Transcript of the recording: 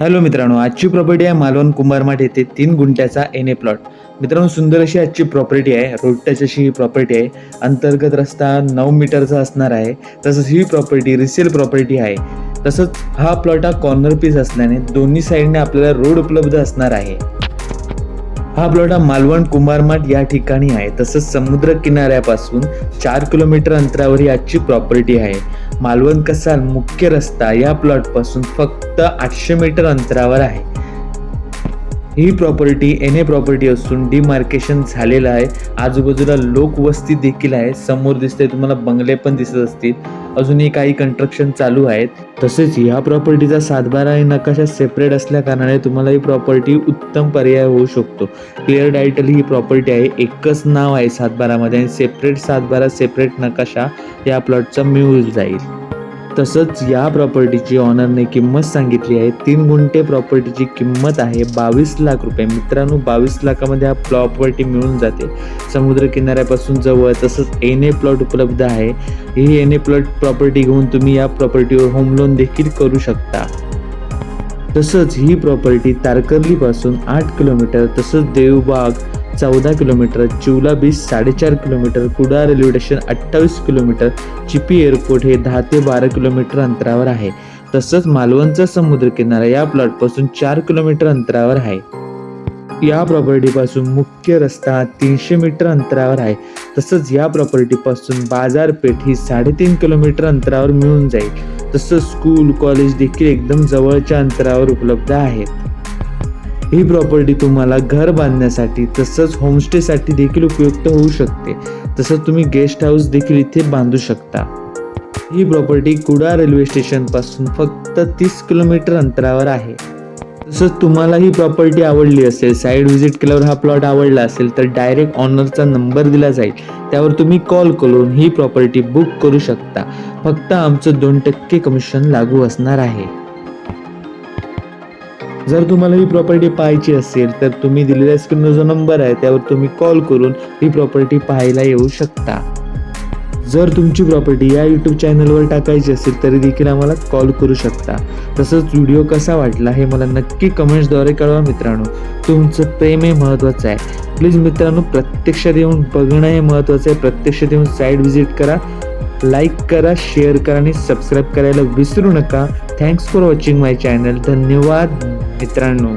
Hello मित्रांनो आजची property आहे मालवण कुंभारमाठ येथे तीन गुंठ्याचा एन ए प्लॉट मित्रांनो सुंदर अशी आजची प्रॉपर्टी आहे. रोड टच अशी ही प्रॉपर्टी आहे. अंतर्गत रस्ता नऊ मीटरचा असणार आहे. तसंच ही प्रॉपर्टी रिसेल प्रॉपर्टी आहे. तसंच हा प्लॉट हा कॉर्नर पीस असल्याने दोन्ही साईडने आपल्याला रोड उपलब्ध असणार आहे. हा प्लॉट हा मालवण कुंभारमाठ या ठिकाणी आहे. तसंच समुद्र किनाऱ्यापासून चार किलोमीटर अंतरावर याची प्रॉपर्टी आहे. मालवण कसाल मुख्य रस्ता या प्लॉटपासून फक्त आठशे मीटर अंतरावर आहे. ही प्रॉपर्टी एन ए प्रॉपर्टी असून डिमार्केशन झालेलं आहे. आजूबाजूला लोकवस्ती देखील आहे. समोर दिसते तुम्हाला बंगले पण दिसत असतील. अजूनही काही कंस्ट्रक्शन चालू आहेत. तसेच ह्या प्रॉपर्टीचा सातबारा आणि नकाशा सेपरेट असल्याकारणाने तुम्हाला ही प्रॉपर्टी उत्तम पर्याय होऊ शकतो. क्लिअर टायटल ही प्रॉपर्टी आहे. एकच नाव आहे सातबारामध्ये आणि सेपरेट सातबारा सेपरेट नकाशा या प्लॉटचा मिळून जाईल. तसंच या प्रॉपर्टीची ऑनरने किंमत सांगितली आहे. तीन गुंठे प्रॉपर्टीची किंमत आहे. बावीस लाख रुपये. मित्रांनो बावीस लाखामध्ये हा प्रॉपर्टी मिळून जाते. समुद्र किनाऱ्यापासून जवळ तसंच एन ए प्लॉट उपलब्ध आहे. ही एन ए प्लॉट प्रॉपर्टी घेऊन तुम्ही या प्रॉपर्टीवर होम लोन देखील करू शकता. तसंच ही प्रॉपर्टी तारकर्लीपासून आठ किलोमीटर तसंच देवबाग चौदा किलोमीटर चिवला बीच साडेचार किलोमीटर कुडा रेल्वे स्टेशन अठ्ठावीस किलोमीटर चिपी एअरपोर्ट हे दहा ते बारा किलोमीटर अंतरावर आहे. तसंच मालवणचा समुद्रकिनारा या प्लॉटपासून चार किलोमीटर अंतरावर आहे. या प्रॉपर्टीपासून मुख्य रस्ता तीनशे मीटर अंतरावर आहे. तसंच या प्रॉपर्टीपासून बाजारपेठ ही साडेतीन किलोमीटर अंतरावर मिळून जाईल. तसंच स्कूल कॉलेज देखील एकदम जवळच्या अंतरावर उपलब्ध आहेत. ही प्रॉपर्टी तुम्हाला घर बांधण्यासाठी तसंच होमस्टेसाठी देखील उपयुक्त होऊ शकते. तसंच तुम्ही गेस्ट हाऊस देखील इथे बांधू शकता. ही प्रॉपर्टी कुडा रेल्वे स्टेशनपासून फक्त तीस किलोमीटर अंतरावर आहे. तसंच तुम्हाला ही प्रॉपर्टी आवडली असेल साईड व्हिजिट केल्यावर हा प्लॉट आवडला असेल तर डायरेक्ट ऑनरचा नंबर दिला जाईल. त्यावर तुम्ही कॉल करून ही प्रॉपर्टी बुक करू शकता. फक्त आमचं दोन टक्के कमिशन लागू असणार आहे. जर तुम्हाला ही प्रॉपर्टी पाहायची असेल तर तुम्ही दिलेल्या स्क्रीनवर जो नंबर आहे त्यावर तुम्ही कॉल करून ही प्रॉपर्टी पाहायला येऊ शकता. जर तुमची प्रॉपर्टी या यूट्यूब चॅनलवर टाकायची असेल तरी देखील आम्हाला कॉल करू शकता. तसंच व्हिडिओ कसा वाटला हे मला नक्की कमेंट्सद्वारे कळवा मित्रांनो. तुमचं प्रेम हे महत्त्वाचं आहे. प्लीज मित्रांनो प्रत्यक्षात येऊन बघणं हे महत्त्वाचं आहे. प्रत्यक्षात येऊन साईड व्हिजिट करा. लाईक करा शेअर करा आणि सबस्क्राईब करायला विसरू नका. Thanks for watching my channel धन्यवाद मित्रांनो.